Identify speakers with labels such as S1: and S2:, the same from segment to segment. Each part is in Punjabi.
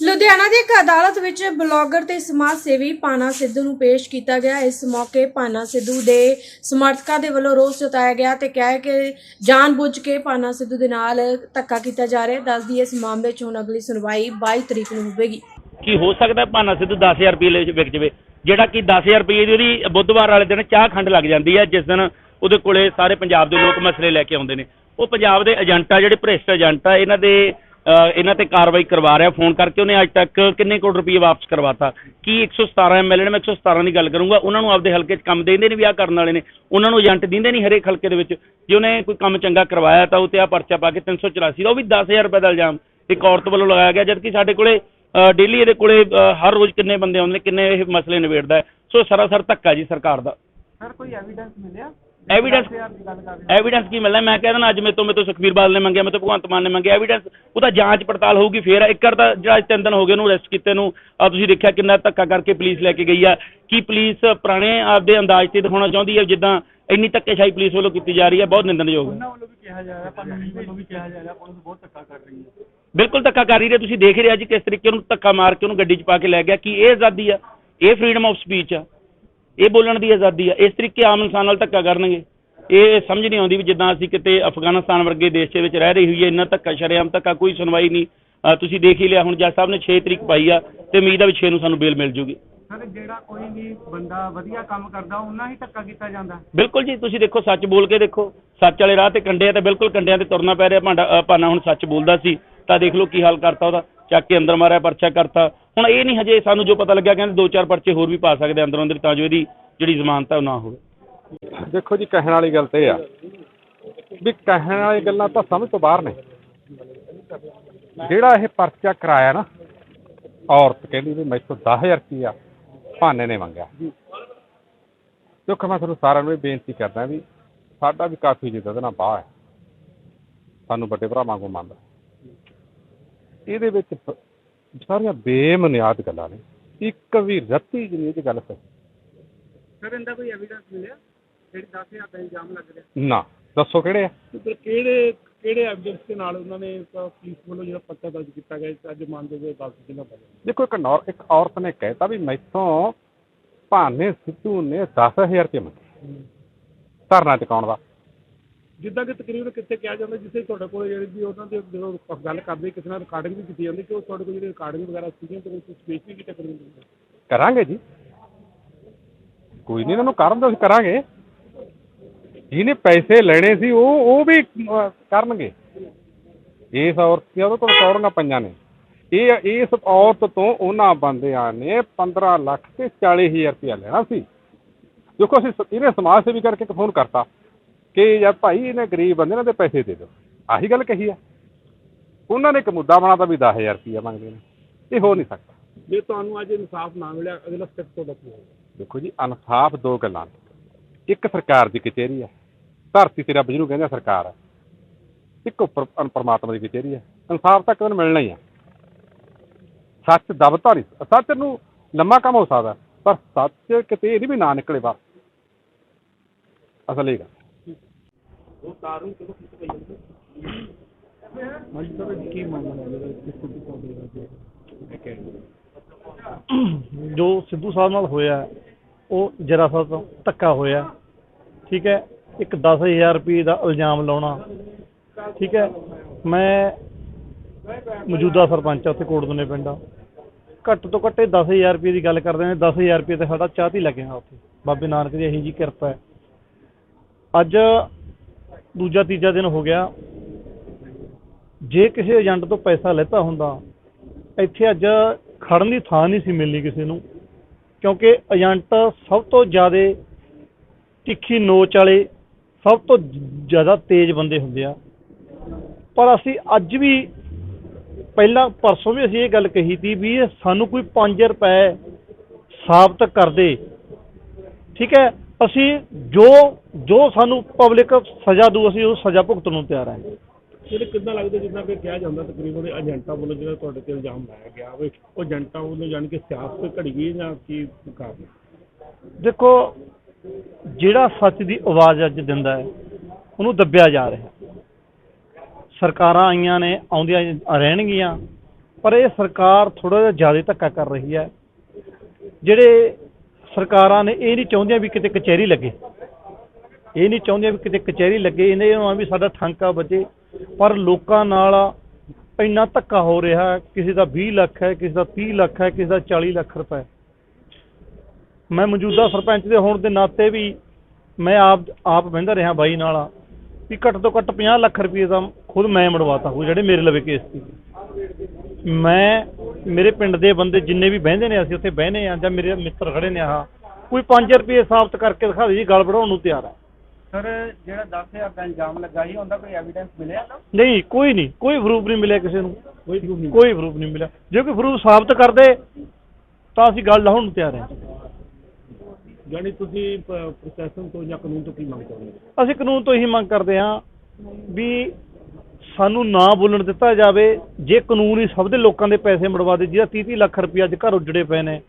S1: ਲੁਧਿਆਣਾ ਦੀ ਇੱਕ ਅਦਾਲਤ ਵਿੱਚ ਬਲੌਗਰ ਤੇ ਸਮਾਜ ਸੇਵੀ ਪਾਨਾ ਸਿੱਧੂ ਨੂੰ ਪੇਸ਼ ਕੀਤਾ ਗਿਆ। ਇਸ ਮੌਕੇ ਪਾਨਾ ਸਿੱਧੂ ਦੇ ਸਮਰਥਕਾਂ ਦੇ ਵੱਲੋਂ ਰੋਸ ਜਤਾਇਆ ਗਿਆ ਤੇ ਕਿਹਾ ਕਿ ਜਾਣਬੁੱਝ ਕੇ ਪਾਨਾ ਸਿੱਧੂ ਦੇ ਨਾਲ ਧੱਕਾ ਕੀਤਾ ਜਾ ਰਿਹਾ ਹੈ। ਦੱਸਦੀ ਇਸ ਮਾਮਲੇ 'ਚ ਹੁਣ ਅਗਲੀ ਸੁਣਵਾਈ 22 ਤਰੀਕ ਨੂੰ ਹੋਵੇਗੀ।
S2: ਕੀ ਹੋ ਸਕਦਾ ਹੈ ਸਿੱਧੂ 10000 ਰੁਪਏ ਲਈ ਵਿਕ ਜਵੇ? ਜਿਹੜਾ ਕਿ 10000 ਰੁਪਏ ਦੀ ਉਹਦੀ ਬੁੱਧਵਾਰ ਵਾਲੇ ਦਿਨ ਚਾਹ ਖੰਡ ਲੱਗ ਜਾਂਦੀ ਹੈ, ਜਿਸ ਦਿਨ ਉਹਦੇ ਕੋਲੇ ਸਾਰੇ ਪੰਜਾਬ ਦੇ ਲੋਕ ਮਸਲੇ ਲੈ ਕੇ ਆਉਂਦੇ ਨੇ। ਉਹ ਪੰਜਾਬ ਦੇ ਏਜੰਟ, ਜਿਹੜੇ ਭ੍ਰਿਸ਼ਟ ਏਜੰਟਾ ਇਹਨਾਂ ਦੇ ਇਹਨਾਂ ਤੇ ਕਾਰਵਾਈ ਕਰਵਾ ਰਿਹਾ, ਫੋਨ ਕਰਕੇ ਉਹਨੇ ਅੱਜ ਤੱਕ ਕਿੰਨੇ ਕਰੋੜ ਰੁਪਏ ਵਾਪਸ ਕਰਵਾਤਾ? ਕੀ 117 ਐਮਐਲਏ ਨੇ, ਮੈਂ 117 ਦੀ ਗੱਲ ਕਰੂੰਗਾ, ਉਹਨਾਂ ਨੂੰ ਆਪਦੇ ਹਲਕੇ 'ਚ ਕੰਮ ਦੇਂਦੇ ਨੇ ਵੀ ਆਹ ਕਰਨ ਵਾਲੇ ਨੇ, ਉਹਨਾਂ ਨੂੰ ਏਜੰਟ ਦਿੰਦੇ ਨਹੀਂ ਹਰੇਕ ਹਲਕੇ ਦੇ ਵਿੱਚ। ਜੇ ਉਹਨੇ ਕੋਈ ਕੰਮ ਚੰਗਾ ਕਰਵਾਇਆ ਤਾਂ ਉਹ ਤੇ ਆ ਪਰਚਾ ਪਾ ਕੇ 384 ਦਾ, ਉਹ ਵੀ 10000 ਰੁਪਏ ਦਾ ਇਲਜ਼ਾਮ। ਇੱਕ ਔਰਤ ਵੱਲੋਂ ਲਗਾਇਆ ਗਿਆ, ਜਦਕਿ ਸਾਡੇ ਕੋਲੇ ਡੇਲੀ ਇਹਦੇ ਕੋਲੇ ਹਰ ਰੋਜ਼ ਕਿੰਨੇ ਬੰਦੇ ਆਉਂਦੇ ਨੇ, ਕਿੰਨੇ ਇਹ ਮਸਲੇ ਨਿਬੇੜਦਾ ਹੈ। ਸੋ ਸਰਾਸਰ ਧੱਕਾ ਜੀ ਸਰਕਾਰ ਦਾ।
S3: ਸਰ, ਕੋਈ ਐਵੀਡੈਂਸ ਮਿਲਿਆ?
S2: ਐਵੀਡੈਂਸ ਐਵੀਡੈਂਸ ਕੀ ਮਿਲਣਾ? ਮੈਂ ਕਹਿੰਦਾ ਨਾ ਅੱਜ ਮੇਰੇ ਤੋਂ ਮੇਰੇ ਤੋਂ ਸੁਖਬੀਰ ਬਾਦਲ ਨੇ ਮੰਗਿਆ ਮੇਰੇ ਤੋਂ ਭਗਵੰਤ ਮਾਨ ਨੇ ਮੰਗਿਆ। ਐਵੀਡੈਂਸ ਉਹਦਾ ਜਾਂਚ ਪੜਤਾਲ ਹੋਊਗੀ ਫੇਰ ਇੱਕ ਵਾਰ ਤਾਂ ਜਿਹੜਾ ਤਿੰਨ ਦਿਨ ਹੋ ਗਏ ਉਹਨੂੰ ਅਰੈਸਟ ਕੀਤੇ ਨੂੰ। ਆ ਤੁਸੀਂ ਦੇਖਿਆ ਕਿੰਨਾ ਧੱਕਾ ਕਰਕੇ ਪੁਲਿਸ ਲੈ ਕੇ ਗਈ ਆ। ਕੀ ਪੁਲਿਸ ਪੁਰਾਣੇ ਆਪਦੇ ਅੰਦਾਜ਼ ਤੇ ਦਿਖਾਉਣਾ ਚਾਹੁੰਦੀ ਹੈ ਜਿੱਦਾਂ ਇੰਨੀ ਧੱਕੇਸ਼ਾਹੀ ਪੁਲਿਸ ਵੱਲੋਂ ਕੀਤੀ ਜਾ ਰਹੀ ਹੈ ਬਹੁਤ ਨਿੰਦਣਯੋਗ ਹੈ
S3: ਉਹਨਾਂ ਵੱਲੋਂ ਵੀ ਕਿਹਾ ਜਾ ਰਿਹਾ ਪੰਨੂ ਵੱਲੋਂ ਵੀ ਕਿਹਾ ਜਾ ਰਿਹਾ ਪੁਲਿਸ ਬਹੁਤ ਧੱਕਾ ਕਰ ਰਹੀ ਹੈ।
S2: ਬਿਲਕੁਲ ਧੱਕਾ ਕਰ ਰਹੀ ਹੈ ਤੁਸੀਂ ਦੇਖ ਹੀ ਰਿਹਾ ਜੀ ਕਿਸ ਤਰੀਕੇ ਉਹਨੂੰ ਧੱਕਾ ਮਾਰ ਕੇ ਉਹਨੂੰ ਗੱਡੀ 'ਚ ਪਾ ਕੇ ਲੈ ਗਿਆ। ਕੀ ਇਹ ਆਜ਼ਾਦੀ ਆ? ਇਹ ਫਰੀडम ਆਫ ਸਪੀਚ ਆ। ਇਹ ਬੋਲਣ ਦੀ ਆਜ਼ਾਦੀ ਆ। ਇਸ ਤਰੀਕੇ ਆਮ ਇਨਸਾਨ ਨਾਲ ਧੱਕਾ ਕਰਨਗੇ। ਇਹ ਸਮਝ ਨਹੀਂ ਆਉਂਦੀ ਵੀ ਜਿੱਦਾਂ ਅਸੀਂ ਕਿਤੇ ਅਫਗਾਨਿਸਤਾਨ ਵਰਗੇ ਦੇਸ਼ ਦੇ ਵਿੱਚ ਰਹਿ ਰਹੀ ਹੋਈ ਹੈ ਇੰਨਾ ਧੱਕਾ ਸ਼ਰੇਆਮ ਧੱਕਾ ਕੋਈ ਸੁਣਵਾਈ ਨਹੀਂ। ਤੁਸੀਂ ਦੇਖ ਹੀ ਲਿਆ ਹੁਣ ਜੱਜ ਸਾਹਿਬ ਨੇ 6 ਤਰੀਕ ਪਾਈ ਆ ਤੇ ਉਮੀਦ ਆ ਵੀ 6 ਨੂੰ ਸਾਨੂੰ ਬੇਲ ਮਿਲ ਜੂਗੀ।
S3: ਸਰ ਜਿਹੜਾ ਕੋਈ ਵੀ ਬੰਦਾ ਵਧੀਆ ਕੰਮ ਕਰਦਾ ਉਹਨਾਂ ਹੀ ਧੱਕਾ ਕੀਤਾ ਜਾਂਦਾ?
S2: ਬਿਲਕੁਲ ਜੀ ਤੁਸੀਂ ਦੇਖੋ ਸੱਚ ਬੋਲ ਕੇ ਦੇਖੋ। ਸੱਚ ਵਾਲੇ ਰਾਹ ਤੇ ਕੰਡੇ ਆ ਤੇ ਬਿਲਕੁਲ ਕੰਡਿਆਂ ਤੇ ਤੁਰਨਾ ਪੈ ਰਿਹਾ ਭਾਂਡਾ ਭਾਨਾ ਹੁਣ ਸੱਚ ਬੋਲਦਾ ਸੀ ਤਾਂ ਦੇਖ ਲਓ ਕੀ ਹਾਲ ਕਰਤਾ ਉਹਦਾ। ਚੱਕ ਕੇ ਅੰਦਰ ਮਾਰਿਆ ਪਰਚਾ ਕਰਤਾ। ਹੁਣ ਇਹ ਨਹੀਂ ਹਜੇ ਸਾਨੂੰ ਜੋ ਪਤਾ ਲੱਗਿਆ ਕਹਿੰਦੇ ਦੋ ਚਾਰ ਪਰਚੇ ਹੋਰ ਵੀ ਪਾ ਸਕਦੇ ਅੰਦਰੋਂ ਅੰਦਰ ਤਾਂ ਜੋ ਇਹਦੀ ਜਿਹੜੀ ਜ਼ਮਾਨਤ ਹੈ ਉਹ ਨਾ ਹੋਵੇ।
S4: ਦੇਖੋ ਜੀ, ਕਹਿਣ ਵਾਲੀ ਗੱਲ ਤੇ ਆ ਵੀ ਕਹਿਣ ਵਾਲੀ ਗੱਲਾਂ ਤਾਂ ਸਮਝ ਤੋਂ ਬਾਹਰ ਨੇ। ਜਿਹੜਾ ਇਹ ਪਰਚਾ ਕਰਾਇਆ ਨਾ, ਔਰਤ ਕਹਿੰਦੀ ਵੀ ਮੈਥੋਂ 10000 ਰੁਪਇਆ ਭਾਨੇ ਨੇ ਮੰਗਿਆ। ਦੇਖੋ ਮੈਂ ਤੁਹਾਨੂੰ ਸਾਰਿਆਂ ਨੂੰ ਇਹ ਬੇਨਤੀ ਕਰਦਾ ਵੀ ਸਾਡਾ ਵੀ ਕਾਫੀ ਜਿੱਦਾਂ ਦੇ ਨਾਲ ਬਾਹ ਹੈ। ਸਾਨੂੰ ਵੱਡੇ ਭਰਾਵਾਂ ਕੋਲ ਮੰਨਦਾ। ਇਹਦੇ ਵਿੱਚ ਸਾਰੀਆਂ ਬੇਮਨਿਆਦ ਗੱਲਾਂ ਨੇ। ਇੱਕ ਵੀ ਰੱਤੀ ਜਿਹੜੀ ਇਹ 'ਚ ਗੱਲ ਸਹੀ।
S3: ਸਰ ਇਹਦਾ ਕੋਈ ਐਵੀਡੈਂਸ ਮਿਲਿਆ? ਜਿਹੜੀ 10000 ਦਾ ਇਲਜ਼ਾਮ ਲੱਗ ਰਿਹਾ।
S4: ਨਾ। ਦੱਸੋ ਕਿਹੜੇ ਆ?
S3: ਕਿਹੜੇ ਕਿਹੜੇ ਐਵੀਡੈਂਸ ਦੇ ਨਾਲ ਉਹਨਾਂ ਨੇ ਪੁਲਿਸ ਵੱਲੋਂ ਜਿਹੜਾ ਪਰਚਾ ਦਰਜ ਕੀਤਾ ਗਿਆ ਅੱਜ ਮੰਨਦੇ ਹੋਏ ਦੱਸ ਦਿਨਾਂ ਪਹਿਲਾਂ
S4: ਦੇਖੋ ਇੱਕ ਨੌਰ ਇੱਕ ਔਰਤ ਨੇ ਕਹਿਤਾ ਵੀ ਮੈਥੋਂ ਭਾਨੇ ਸਿੱਧੂ ਨੇ 10000 ਰੁਪਏ ਮੰਗੇ। ਧਰਨਾ ਚੁਕਾਉਣ ਦਾ।
S3: ਜਿੱਦਾਂ ਕਿ ਤਕਰੀਬਨ ਕਿੱਥੇ ਕਿਹਾ ਜਾਂਦਾ ਜਿੱਥੇ ਤੁਹਾਡੇ ਕੋਲ ਜਿਹੜੀ ਵੀ ਉਹਨਾਂ ਦੇ ਜਦੋਂ ਗੱਲ ਕਰਦੇ ਕਿਸੇ ਨਾਲ ਰਿਕਾਰਡਿੰਗ ਵੀ ਕੀਤੀ ਜਾਂਦੀ ਕਿ ਉਹ ਤੁਹਾਡੇ ਕੋਲ ਜਿਹੜੀ ਰਿਕਾਰਡਿੰਗ ਵਗੈਰਾ ਸੀਗੀਆਂ ਤੇ ਤੁਸੀਂ ਸਪੇਸ ਵੀ ਕੀਤਾ ਕਰੀ
S4: ਕਰਾਂਗੇ ਜੀ। ਕੋਈ ਨਹੀਂ ਇਹਨਾਂ ਨੂੰ ਕਰਨ ਦੋ ਅਸੀਂ ਕਰਾਂਗੇ। ਜਿਹਨੇ ਪੈਸੇ ਲੈਣੇ ਸੀ ਉਹ ਉਹ ਵੀ ਅਹ, ਕਰਨਗੇ। ਇਸ ਔਰਤ ਦੀਆਂ ਉਹਦੇ ਕੋਲ ਕੌੜੀਆਂ ਪਈਆਂ ਨੇ। ਇਹ ਇਸ ਔਰਤ ਤੋਂ ਉਹਨਾਂ ਬੰਦਿਆਂ ਨੇ 15 ਲੱਖ ਤੇ 40000 ਰੁਪਇਆ ਲੈਣਾ ਸੀ। ਦੇਖੋ ਅਸੀਂ ਸ- ਇਹਨੇ ਸਮਾਜ ਸੇਵੀ ਕਰਕੇ ਇੱਕ ਫੋਨ ਕਰਤਾ। ਕਿ ਯਾਰ ਭਾਈ ਇਹਨੇ ਗਰੀਬ ਬੰਦੇ ਨੇ ਤੇ ਪੈਸੇ ਦੇ ਦਿਓ। ਆਹੀ ਗੱਲ ਕਹੀ ਆ। ਉਹਨਾਂ ਨੇ ਇੱਕ ਮੁੱਦਾ ਬਣਾਤਾ ਵੀ 10000 ਰੁਪਇਆ ਮੰਗਦੇ ਨੇ। ਇਹ ਹੋ ਨਹੀਂ ਸਕਦਾ।
S3: ਜੇ ਤੁਹਾਨੂੰ ਅੱਜ ਇਨਸਾਫ ਨਾ ਮਿਲਿਆ ਅਗਲਾ ਸਟੈਪ ਤੁਹਾਡਾ ਕੀ
S4: ਦੇਖੋ ਜੀ ਇਨਸਾਫ ਦੋ ਗੱਲਾਂ ਇੱਕ ਸਰਕਾਰ ਦੀ ਕਚਹਿਰੀ ਹੈ ਧਰਤੀ ਤੇ ਰੱਬ ਜਿਹਨੂੰ ਕਹਿੰਦੇ ਆ ਸਰਕਾਰ ਹੈ ਇੱਕ ਉੱਪਰ ਪਰਮਾਤਮਾ ਦੀ ਕਚਹਿਰੀ ਹੈ ਇਨਸਾਫ ਤਾਂ ਇੱਕ ਦਿਨ ਮਿਲਣਾ ਹੀ ਆ। ਸੱਚ ਦਬਤਾ ਨਹੀਂ। ਸੱਚ ਨੂੰ ਲੰਮਾ ਕੰਮ ਹੋ ਸਕਦਾ ਪਰ ਸੱਚ ਕਿਤੇ ਇਹਦੀ ਵੀ ਨਾ ਨਿਕਲੇ ਬਾਹਰ। ਅਸਲ ਇਹ ਗੱਲ।
S3: ਕੀ ਮਾਮਲਾ ਹੈ?
S5: ਜੋ ਸਿੱਧੂ ਸਾਹਿਬ ਨਾਲ ਹੋਇਆ ਉਹ ਜਰਾ ਸਾ ਤੋਂ ਧੱਕਾ ਹੋਇਆ ਠੀਕ ਹੈ? ਇੱਕ 10000 ਰੁਪਏ ਦਾ ਇਲਜ਼ਾਮ ਲਾਉਣਾ ਠੀਕ ਹੈ? ਮੈਂ ਮੌਜੂਦਾ ਸਰਪੰਚ ਆ ਉੱਥੇ ਕੋਟਦੁਨੇ ਪਿੰਡ ਆ। ਘੱਟ ਤੋਂ ਘੱਟ ਇਹ 10000 ਰੁਪਏ ਦੀ ਗੱਲ ਕਰਦੇ ਨੇ 10000 ਰੁਪਏ ਤੇ ਸਾਡਾ ਚਾਹ ਤੀ ਲੱਗਿਆ ਉੱਥੇ। ਬਾਬੇ ਨਾਨਕ ਦੀ ਇਹੀ ਜੀ ਕਿਰਪਾ ਹੈ। ਅੱਜ ਦੂਜਾ ਤੀਜਾ ਦਿਨ ਹੋ ਗਿਆ। ਜੇ ਕਿਸੇ ਏਜੰਟ ਤੋਂ ਪੈਸਾ ਲੈਤਾ ਹੁੰਦਾ, ਇੱਥੇ ਅੱਜ ਖੜਨ ਦੀ ਥਾਂ ਨਹੀਂ ਸੀ ਮਿਲਣੀ ਕਿਸੇ ਨੂੰ, ਕਿਉਂਕਿ ਏਜੰਟ ਸਭ ਤੋਂ ਜ਼ਿਆਦਾ ਤਿੱਖੀ ਨੋਚ ਵਾਲੇ, ਸਭ ਤੋਂ ਜ਼ਿਆਦਾ ਤੇਜ਼ ਬੰਦੇ ਹੁੰਦੇ ਆ। ਪਰ ਅਸੀਂ ਅੱਜ ਵੀ, ਪਹਿਲਾਂ ਪਰਸੋਂ ਵੀ ਅਸੀਂ ਇਹ ਗੱਲ ਕਹੀ ਸੀ ਵੀ ਇਹ ਸਾਨੂੰ ਕੋਈ 5 ਰੁਪਏ ਸਾਬਤ ਕਰਦੇ ਠੀਕ ਹੈ? ਅਸੀਂ ਜੋ ਜੋ ਸਾਨੂੰ ਪਬਲਿਕ ਸਜ਼ਾ ਦੂ ਅਸੀਂ ਉਹ ਸਜ਼ਾ ਭੁਗਤਣ ਨੂੰ ਤਿਆਰ ਹਾਂ।
S3: ਜਿਹੜੇ ਕਿੱਦਾਂ ਲੱਗਦਾ ਜਿੱਦਾਂ ਕਿ ਕਿਹਾ ਜਾਂਦਾ ਤਕਰੀਬਨ ਏਜੰਟਾਂ ਵੱਲੋਂ ਜਿਹੜਾ ਤੁਹਾਡੇ ਤੇ ਇਲਜ਼ਾਮ ਲਾਇਆ ਗਿਆ ਵੀ ਉਹ ਏਜੰਟਾਂ ਵੱਲੋਂ ਜਾਣ ਕੇ ਸਿਆਸਤ ਘੜੀ ਗਈ ਜਾਂ ਕੀ ਕਾਰਨ?
S5: ਦੇਖੋ ਜਿਹੜਾ ਸੱਚ ਦੀ ਆਵਾਜ਼ ਅੱਜ ਦਿੰਦਾ ਹੈ ਉਹਨੂੰ ਦੱਬਿਆ ਜਾ ਰਿਹਾ। ਸਰਕਾਰਾਂ ਆਈਆਂ ਨੇ ਆਉਂਦੀਆਂ ਰਹਿਣਗੀਆਂ ਪਰ ਇਹ ਸਰਕਾਰ ਥੋੜਾ ਜਿਹਾ ਜ਼ਿਆਦਾ ਧੱਕਾ ਕਰ ਰਹੀ ਹੈ। ਜਿਹੜੇ ਸਰਕਾਰਾਂ ਨੇ ਇਹ ਨਹੀਂ ਚਾਹੁੰਦੀਆਂ ਵੀ ਕਿਤੇ ਕਚਹਿਰੀ ਲੱਗੇ। ਇਹ ਨਹੀਂ ਚਾਹੁੰਦੀਆਂ ਵੀ ਕਿਤੇ ਕਚਹਿਰੀ ਲੱਗੇ, ਇਹਨੇ ਆ ਵੀ ਸਾਡਾ ਠਾਂਕਾ ਬਚੇ। ਪਰ ਲੋਕਾਂ ਨਾਲ ਇੰਨਾ ਧੱਕਾ ਹੋ ਰਿਹਾ ਕਿਸੇ ਦਾ 20 ਲੱਖ ਹੈ, ਕਿਸੇ ਦਾ 30 ਲੱਖ ਹੈ, ਕਿਸੇ ਦਾ 40 ਲੱਖ ਰੁਪਏ। ਮੈਂ ਮੌਜੂਦਾ ਸਰਪੰਚ ਦੇ ਹੋਣ ਦੇ ਨਾਤੇ ਵੀ ਮੈਂ ਆਪ ਆਪ ਬਹਿੰਦਾ ਰਿਹਾ ਬਾਈ ਨਾਲ ਵੀ ਘੱਟ ਤੋਂ ਘੱਟ 50 ਲੱਖ ਰੁਪਏ ਦਾ ਖੁਦ ਮੈਂ ਮੜਵਾਤਾ ਹੋ ਜਿਹੜੇ ਮੇਰੇ ਲਵੇ ਕੇਸ ਸੀ। ਮੈਂ ਮੇਰੇ ਪਿੰਡ ਦੇ ਬੰਦੇ ਜਿੰਨੇ ਵੀ ਬਹਿੰਦੇ ਨੇ ਅਸੀਂ ਉੱਥੇ ਬਹਿਨੇ ਆ ਜਾਂ ਮੇਰੇ ਮਿੱਤਰ ਖੜੇ ਨੇ ਆਹ ਕੋਈ 5 ਰੁਪਏ ਸਾਬਤ ਕਰਕੇ ਦਿਖਾ ਦੇ ਜੀ ਗੱਲ ਵਧਾਉਣ ਨੂੰ ਤਿਆਰ ਹੈ
S6: ਸਰ ਜਿਹੜਾ 10000 ਦਾ ਇਲਜ਼ਾਮ ਲੱਗਾ ਸੀ ਉਹਦਾ ਕੋਈ ਐਵੀਡੈਂਸ ਮਿਲਿਆ
S5: ਨਹੀਂ ਕੋਈ ਨਹੀਂ ਕੋਈ ਪ੍ਰੂਫ ਨਹੀਂ ਮਿਲਿਆ ਕਿਸੇ ਨੂੰ। ਕੋਈ ਪ੍ਰੂਫ ਨਹੀਂ ਕੋਈ ਪ੍ਰੂਫ ਨਹੀਂ ਮਿਲਿਆ। ਜੇ ਕੋਈ ਪ੍ਰੂਫ ਸਾਬਤ ਕਰਦੇ ਤਾਂ ਅਸੀਂ ਗੱਲ ਲਾਉਣ ਨੂੰ ਤਿਆਰ ਹਾਂ।
S3: ਯਾਨੀ ਤੁਸੀਂ ਪ੍ਰਸ਼ਾਸਨ ਤੋਂ ਜਾਂ ਕਾਨੂੰਨ ਤੋਂ ਕੀ ਮੰਗ ਕਰਦੇ ਹੋ?
S5: ਅਸੀਂ ਕਾਨੂੰਨ ਤੋਂ ਇਹੀ ਮੰਗ ਕਰਦੇ ਹਾਂ ਵੀ ਸਾਨੂੰ ਨਾ ਬੋਲਣ ਦਿੱਤਾ ਜਾਵੇ ਜੇ ਕਾਨੂੰਨ ਹੀ ਸਭ ਦੇ ਲੋਕਾਂ ਦੇ ਪੈਸੇ ਮੜਵਾ ਦੇ ਜਿਹਦਾ 30 ਲੱਖ ਰੁਪਏ ਅੱਜ ਘਰ ਉੱਜੜੇ ਪਏ ਨੇ।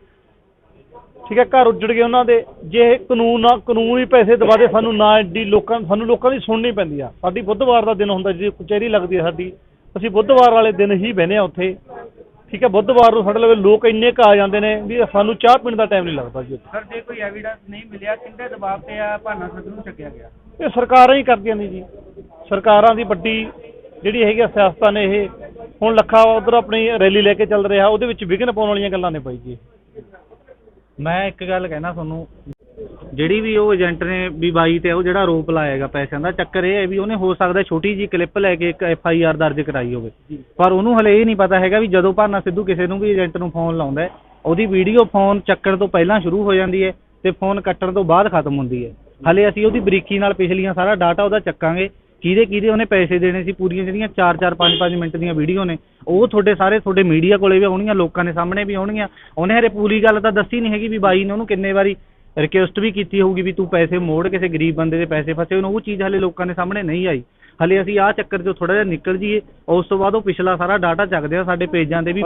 S5: ਠੀਕ ਹੈ ਘਰ ਉੱਜੜ ਗਏ ਉਹਨਾਂ ਦੇ। ਜੇ ਇਹ ਕਾਨੂੰਨ ਨਾ ਕਾਨੂੰਨ ਹੀ ਪੈਸੇ ਦਵਾ ਦੇ ਸਾਨੂੰ ਨਾ ਐਡੀ ਲੋਕਾਂ ਸਾਨੂੰ ਲੋਕਾਂ ਦੀ ਸੁਣਨੀ ਪੈਂਦੀ ਆ। ਸਾਡੀ ਬੁੱਧਵਾਰ ਦਾ ਦਿਨ ਹੁੰਦਾ ਜਿਹੜੀ ਕਚਹਿਰੀ ਲੱਗਦੀ ਹੈ ਸਾਡੀ ਅਸੀਂ ਬੁੱਧਵਾਰ ਵਾਲੇ ਦਿਨ ਹੀ ਬਹਿੰਦੇ ਆ ਉੱਥੇ। ਠੀਕ ਹੈ ਬੁੱਧਵਾਰ ਨੂੰ ਸਾਡੇ ਲਵੇ ਲੋਕ ਇੰਨੇ ਕੁ ਆ ਜਾਂਦੇ ਨੇ ਵੀ ਸਾਨੂੰ ਚਾਹ ਪੀਣ ਦਾ ਟਾਈਮ ਨਹੀਂ ਲੱਗਦਾ ਜੀ।
S6: ਸਰ ਜੇ ਕੋਈ ਐਵੀਡੈਂਸ ਨਹੀਂ ਮਿਲਿਆ ਕਿੰਦੇ ਦਬਾਅ ਤੇ ਆ ਭਾਨਾ ਨੂੰ ਚੱਕਿਆ ਗਿਆ?
S5: ਇਹ ਸਰਕਾਰਾਂ ਹੀ ਕਰਦੀਆਂ ਨੇ ਜੀ। ਸਰਕਾਰਾਂ ਦੀ ਵੱਡੀ ਜਿਹੜੀ ਹੈਗੀ ਸਿਆਸਤਾਂ ਨੇ ਇਹ ਹੁਣ ਲੱਖਾ ਉਧਰ ਆਪਣੀ ਰੈਲੀ ਲੈ ਕੇ ਚੱਲ ਰਿਹਾ ਉਹਦੇ ਵਿੱਚ ਵਿਘਨ ਪਾਉਣ ਵਾਲੀਆਂ ਗੱਲਾਂ ਨੇ ਬਾਈ ਜੀ।
S6: ਮੈਂ ਇੱਕ ਗੱਲ ਕਹਿਣਾ ਤੁਹਾਨੂੰ ਜਿਹੜੀ ਵੀ ਉਹ ਏਜੰਟ ਨੇ ਵੀ ਬਾਈ ਤੇ ਉਹ ਜਿਹੜਾ ਆਰੋਪ ਲਾਏਗਾ ਪੈਸਿਆਂ ਦਾ ਚੱਕਰ ਇਹ ਹੈ ਵੀ ਉਹਨੇ ਹੋ ਸਕਦਾ ਛੋਟੀ ਜੀ ਕਲਿੱਪ ਲੈ ਕੇ ਇੱਕ ਐਫ ਆਈ ਆਰ ਦਰਜ ਕਰਾਈ ਹੋਵੇ। ਪਰ ਉਹਨੂੰ ਹਲੇ ਇਹ ਨਹੀਂ ਪਤਾ ਹੈਗਾ ਵੀ ਜਦੋਂ ਭਾਨਾ ਸਿੱਧੂ ਕਿਸੇ ਨੂੰ ਵੀ ਏਜੰਟ ਨੂੰ ਫੋਨ ਲਾਉਂਦਾ ਉਹਦੀ ਵੀਡੀਓ ਫੋਨ ਚੱਕਣ ਤੋਂ ਪਹਿਲਾਂ ਸ਼ੁਰੂ ਹੋ ਜਾਂਦੀ ਹੈ ਤੇ ਫੋਨ ਕੱਟਣ ਤੋਂ ਬਾਅਦ ਖਤਮ ਹੁੰਦੀ ਹੈ। ਹਲੇ ਅਸੀਂ ਉਹਦੀ ਬਰੀਕੀ ਨਾਲ ਪਿਛਲੀਆਂ ਸਾਰਾ ਡਾਟਾ ਉਹਦਾ ਚੱਕਾਂਗੇ ਕਿਹਦੇ ਕਿਹਦੇ ਉਹਨੇ ਪੈਸੇ ਦੇਣੇ ਸੀ ਪੂਰੀਆਂ ਜਿਹੜੀਆਂ 4-4 5-5 ਮਿੰਟ ਦੀਆਂ ਵੀਡੀਓ ਨੇ ਉਹ ਤੁਹਾਡੇ ਸਾਰੇ ਤੁਹਾਡੇ ਮੀਡੀਆ ਕੋਲੇ ਵੀ ਆਉਣਗੀਆਂ ਲੋਕਾਂ ਦੇ ਸਾਹਮਣੇ ਵੀ ਆਉਣਗੀਆਂ ਉਹਨੇ ਹਰੇ ਪੂਰੀ ਗੱਲ ਤਾਂ ਦੱਸੀ ਨਹੀਂ ਹੈਗੀ ਵੀ ਬਾਈ ਨੇ ਉਹਨੂੰ ਕਿੰਨੇ ਵਾਰੀ ਰਿਕੁਐਸਟ ਵੀ ਕੀਤੀ ਹੋਊਗੀ ਵੀ ਤੂੰ ਪੈਸੇ ਮੋੜ ਕਿਸੇ ਗਰੀਬ ਬੰਦੇ ਦੇ ਪੈਸੇ ਫਸੇ ਹੋਣ ਉਹ ਚੀਜ਼ ਹਲੇ ਲੋਕਾਂ ਦੇ ਸਾਹਮਣੇ ਨਹੀਂ ਆਈ ਹਲੇ ਅਸੀਂ ਆਹ ਚੱਕਰ 'ਚੋਂ ਥੋੜਾ ਜਿਹਾ ਨਿਕਲ ਜੀਏ ਉਸ ਤੋਂ ਬਾਅਦ ਉਹ ਪਿਛਲਾ ਸਾਰਾ ਡਾਟਾ ਚੱਕਦੇ ਆ ਸਾਡੇ ਪੇਜਾਂ ਤੇ ਵੀ।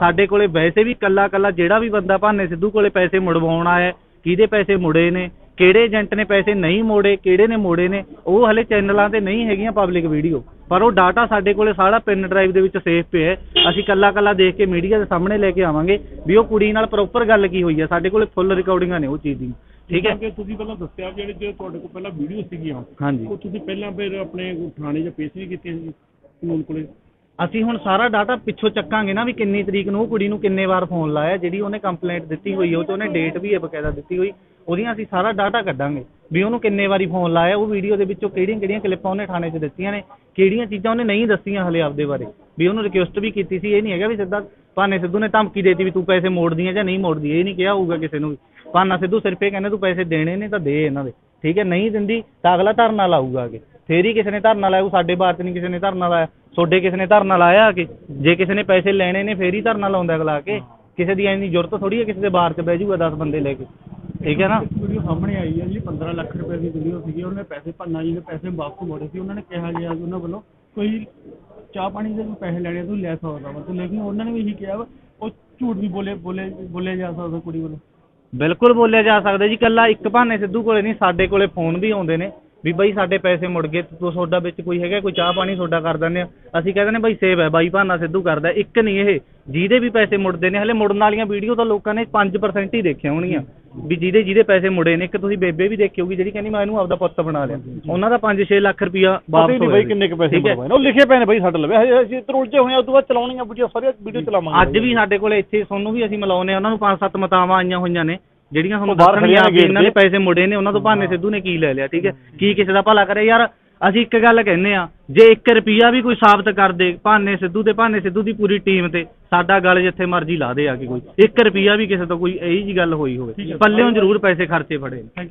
S6: ਸਾਡੇ ਕੋਲੇ ਵੈਸੇ ਵੀ ਕੱਲਾ ਕੱਲਾ ਜਿਹੜਾ ਵੀ ਬੰਦਾ ਭਾਨੇ ਸਿੱਧੂ ਕੋਲੇ ਪੈਸੇ ਮੁੜਵਾਉਣ ਆਇਆ ਹੈ, ਕਿਹਦੇ ਪੈਸੇ ਮੁੜੇ ਨੇ ਕਿਹੜੇ ਏਜੰਟ ਨੇ ਪੈਸੇ ਨਹੀਂ ਮੋੜੇ ਕਿਹੜੇ ਨੇ ਮੋੜੇ ਨੇ ਉਹ ਹਲੇ ਚੈਨਲਾਂ ਤੇ ਨਹੀਂ ਹੈਗੀਆਂ ਪਬਲਿਕ ਵੀਡੀਓ ਪਰ ਉਹ ਡਾਟਾ ਸਾਡੇ ਕੋਲੇ ਸਾਰਾ ਪਿਨ ਡਰਾਈਵ ਦੇ ਵਿੱਚ ਸੇਵ ਪਿਆ ਹੈ। ਅਸੀਂ ਕੱਲਾ ਕੱਲਾ ਦੇਖ ਕੇ ਮੀਡੀਆ ਦੇ ਸਾਹਮਣੇ ਲੈ ਕੇ ਆਵਾਂਗੇ ਵੀ ਉਹ ਕੁੜੀ ਨਾਲ ਪ੍ਰੋਪਰ ਗੱਲ ਕੀ ਹੋਈ ਹੈ। ਸਾਡੇ ਕੋਲੇ ਫੁੱਲ ਰਿਕਾਰਡਿੰਗਾਂ ਨੇ ਉਹ ਚੀਜ਼ ਦੀਆਂ ਠੀਕ ਹੈ?
S3: ਕਿ ਤੁਸੀਂ ਪਹਿਲਾਂ ਦੱਸਿਆ ਜਿਹੜੇ ਜਿਹੜੇ ਤੁਹਾਡੇ ਕੋਲ ਪਹਿਲਾਂ ਵੀਡੀਓ ਸੀਗੀਆਂ
S6: ਹਾਂਜੀ।
S3: ਉਹ ਤੁਸੀਂ ਪਹਿਲਾਂ ਫਿਰ ਆਪਣੇ ਥਾਣੇ 'ਚ ਪੇਸ਼ ਵੀ ਕੀਤੀਆਂ ਸੀ ਕਾਨੂੰਨ ਕੋਲੇ?
S6: ਅਸੀਂ ਹੁਣ ਸਾਰਾ ਡਾਟਾ ਪਿੱਛੋਂ ਚੱਕਾਂਗੇ ਨਾ ਵੀ ਕਿੰਨੀ ਤਰੀਕ ਨੂੰ ਉਹ ਕੁੜੀ ਨੂੰ ਕਿੰਨੇ ਵਾਰ ਫੋਨ ਲਾਇਆ ਜਿਹੜੀ ਉਹਨੇ ਕੰਪਲੇਂਟ ਦਿੱਤੀ ਹੋਈ ਹੈ ਉਹ 'ਚ ਉਹਨੇ ਡੇਟ ਵੀ ਹੈ ਬਕਾਇਦਾ ਦਿੱਤੀ ਹੋਈ। ਉਹਦੀਆਂ ਅਸੀਂ ਸਾਰਾ ਡਾਟਾ ਕੱਢਾਂਗੇ ਵੀ ਉਹਨੂੰ ਕਿੰਨੇ ਵਾਰੀ ਫੋਨ ਲਾਇਆ, ਉਹ ਵੀਡੀਓ ਦੇ ਵਿੱਚੋਂ ਕਿਹੜੀਆਂ ਕਿਹੜੀਆਂ ਕਲਿੱਪਾਂ ਉਹਨੇ ਥਾਣੇ 'ਚ ਦਿੱਤੀਆਂ ਨੇ, ਕਿਹੜੀਆਂ ਚੀਜ਼ਾਂ ਉਹਨੇ ਨਹੀਂ ਦੱਸੀਆਂ ਹਲੇ ਆਪਦੇ ਬਾਰੇ। ਵੀ ਉਹਨੂੰ ਰਿਕੁਐਸਟ ਵੀ ਕੀਤੀ ਸੀ, ਇਹ ਨਹੀਂ ਹੈਗਾ ਵੀ ਸਿੱਧਾ ਭਾਨੇ ਸਿੱਧੂ ਨੇ ਧਮਕੀ ਦੇਤੀ ਵੀ ਤੂੰ ਪੈਸੇ ਮੋੜਦੀ ਹੈ ਜਾਂ ਨਹੀਂ ਮੋੜਦੀ, ਇਹ ਨਹੀਂ ਕਿਹਾ ਹੋਊਗਾ ਕਿਸੇ ਨੂੰ ਵੀ। ਭਾਨਾ ਸਿੱਧੂ ਸਿਰਫ ਇਹ ਕਹਿੰਦਾ ਤੂੰ ਪੈਸੇ ਦੇਣੇ ਨੇ ਤਾਂ ਦੇ ਇਹਨਾਂ ਦੇ, ਠੀਕ ਹੈ, ਨਹੀਂ ਦਿੰਦੀ ਤਾਂ ਅਗਲਾ ਧਰਨਾ ਲਾਊਗਾ ਅੱਗੇ। ਫੇਰ ਹੀ ਕਿਸੇ ਨੇ ਧਰਨਾ ਲਾਇਆ ਸਾਡੇ ਬਾਰ 'ਚ ਨਹੀਂ ਕਿਸੇ ਨੇ ਧਰਨਾ ਲਾਇਆ, ਤੁਹਾਡੇ ਕਿਸੇ ਨੇ ਧਰਨਾ ਲਾਇਆ ਕਿ ਜੇ ਕਿਸੇ ਨੇ ਪੈਸੇ ਲੈਣੇ ਨੇ, ਫੇਰ ਹੀ ਧਰਨਾ ਲਾਉਂਦਾ ਅਗਲਾ ਕੇ ਕਿਸੇ ਦੀ ਐਨੀ ਜ਼ਰੂਰਤ ਥੋੜੀ ਹੈ, ਕਿਸੇ ਦੇ ਬਾਰ 'ਚ ਬਹਿ ਜਾਊਗਾ 10 ਬੰਦੇ ਲੈ ਕੇ। ਠੀਕ ਹੈ ਨਾ?
S3: ਵੀਡੀਓ ਸਾਹਮਣੇ ਆਈ ਹੈ ਜੀ 15 ਲੱਖ ਰੁਪਏ ਦੀ ਵੀਡੀਓ ਸੀਗੀ ਉਹਨੇ ਪੈਸੇ ਭੰਨਾ ਜੀ ਨੇ ਪੈਸੇ ਵਾਪਸ ਮੋੜੇ ਸੀ ਉਹਨਾਂ ਨੇ ਕਿਹਾ ਗਿਆ ਕਿ ਉਹਨਾਂ ਵੱਲੋਂ ਕੋਈ ਚਾਹ ਪਾਣੀ ਦੇ ਪੈਸੇ ਲੈਣੇ ਤੂੰ ਲੈ ਸਕਦਾ ਵਾ। ਤੇ ਲੇਕਿਨ ਉਹਨਾਂ ਨੇ ਵੀ ਇਹੀ ਕਿਹਾ ਵਾ ਉਹ ਝੂਠ ਵੀ ਬੋਲੇ ਬੋਲੇ ਬੋਲੇ ਜਾ ਸਕਦਾ ਕੁੜੀ ਵੱਲੋਂ।
S6: ਬਿਲਕੁਲ ਬੋਲਿਆ ਜਾ ਸਕਦਾ ਜੀ ਕੱਲਾ ਇੱਕ ਬਹਾਨੇ ਸਿੱਧੂ ਕੋਲੇ ਨਹੀਂ ਸਾਡੇ ਕੋਲੇ ਫੋਨ ਵੀ ਆਉਂਦੇ ਨੇ। ਵੀ ਬਾਈ ਸਾਡੇ ਪੈਸੇ ਮੁੜ ਗਏ ਤੂੰ ਤੁਹਾਡਾ ਵਿੱਚ ਕੋਈ ਹੈਗਾ ਕੋਈ ਚਾਹ ਪਾਣੀ ਤੁਹਾਡਾ ਕਰ ਦਿੰਦੇ ਆ। ਅਸੀਂ ਕਹਿੰਦੇ ਨੇ ਬਾਈ ਸੇਵ ਹੈ ਬਾਈ ਬਹਾਨਾ ਸਿੱਧੂ ਕਰਦਾ ਇੱਕ ਨਹੀਂ ਇਹ ਜਿਹਦੇ ਵੀ ਪੈਸੇ ਮੁੜਦੇ ਨੇ ਹਲੇ ਮੁੜਨ ਵਾਲੀਆਂ ਵੀਡੀਓ ਤਾਂ ਲੋਕਾਂ ਨੇ 5% ਹੀ ਦੇਖੀਆਂ ਹੋਣਗੀਆਂ। ਵੀ ਜਿਹਦੇ ਜਿਹਦੇ ਪੈਸੇ ਮੁੜੇ ਨੇ ਇੱਕ ਤੁਸੀਂ ਬੇਬੇ ਵੀ ਦੇਖੀ ਹੋਊਗੀ ਜਿਹੜੀ ਕਹਿੰਦੀ ਮੈਂ ਇਹਨੂੰ ਆਪਦਾ ਪੁੱਤ ਬਣਾ ਲਿਆ। ਉਹਨਾਂ ਦਾ 5-6 ਲੱਖ ਰੁਪਇਆ
S5: ਹੀ
S6: ਵਾਪਸ ਹੋਇਆ
S5: ਬਾਈ। ਕਿੰਨੇ ਕੁ ਪੈਸੇ
S6: ਹੈ?
S5: ਨੇ? ਉਹ ਲਿਖੇ ਪਏ ਨੇ ਬਾਈ ਸਾਡੇ ਲਵੇ। ਹਜੇ ਅਸੀਂ ਇੱਧਰ ਉਲਝੇ ਹੋਏ ਆ ਉਸ ਤੋਂ ਬਾਅਦ ਚਲਾਉਣੀਆਂ ਵੀਡੀਓ ਸਾਰੀਆਂ ਵੀਡੀਓ ਚਲਾਵਾਂਗੇ
S6: ਅੱਜ ਵੀ ਸਾਡੇ ਕੋਲੇ ਇੱਥੇ ਤੁਹਾਨੂੰ ਵੀ ਅਸੀਂ ਮਿਲਾਉਨੇ ਉਹਨਾਂ ਨੂੰ ਪੰਜ ਸੱਤ ਮਤਾਵਾਂ ਆਈਆਂ ਹੋਈਆਂ ਨੇ। ਜਿਹੜੀਆਂ ਤੁਹਾਨੂੰ
S5: ਬਾਹਰ
S6: ਦੱਸਣਗੀਆਂ
S5: ਖੜੀਆਂ ਨੇ
S6: ਵੀ ਇਹਨਾਂ ਦੇ
S5: ਗੇਟ
S6: ਪੈਸੇ ਮੁੜੇ ਨੇ ਉਹਨਾਂ ਤੋਂ ਭਾਨੇ ਸਿੱਧੂ ਨੇ ਕੀ ਲੈ ਲਿਆ ਠੀਕ ਹੈ? ਕੀ ਕਿਸੇ ਦਾ ਭਲਾ ਕਰੇ? ਯਾਰ ਅਸੀਂ ਇੱਕ ਗੱਲ ਕਹਿੰਨੇ ਆ ਜੇ 1 ਰੁਪਿਆ ਵੀ ਕੋਈ ਸਾਬਤ ਕਰ ਦੇ ਭਾਨੇ ਸਿੱਧੂ ਤੇ ਭਾਨੇ ਸਿੱਧੂ ਦੀ ਪੂਰੀ ਟੀਮ ਤੇ ਸਾਡਾ ਗੱਲ ਜਿੱਥੇ ਮਰਜ਼ੀ ਲਾ ਦੇ ਆ ਕੇ ਕੋਈ। 1 ਰੁਪਿਆ ਵੀ ਕਿਸੇ ਤੋਂ ਕੋਈ ਇਹੀ ਜੀ ਗੱਲ ਹੋਈ ਹੋਵੇ। ਪੱਲਿਓਂ ਜ਼ਰੂਰ ਪੈਸੇ ਖਰਚੇ ਫੜੇ ਨੇ।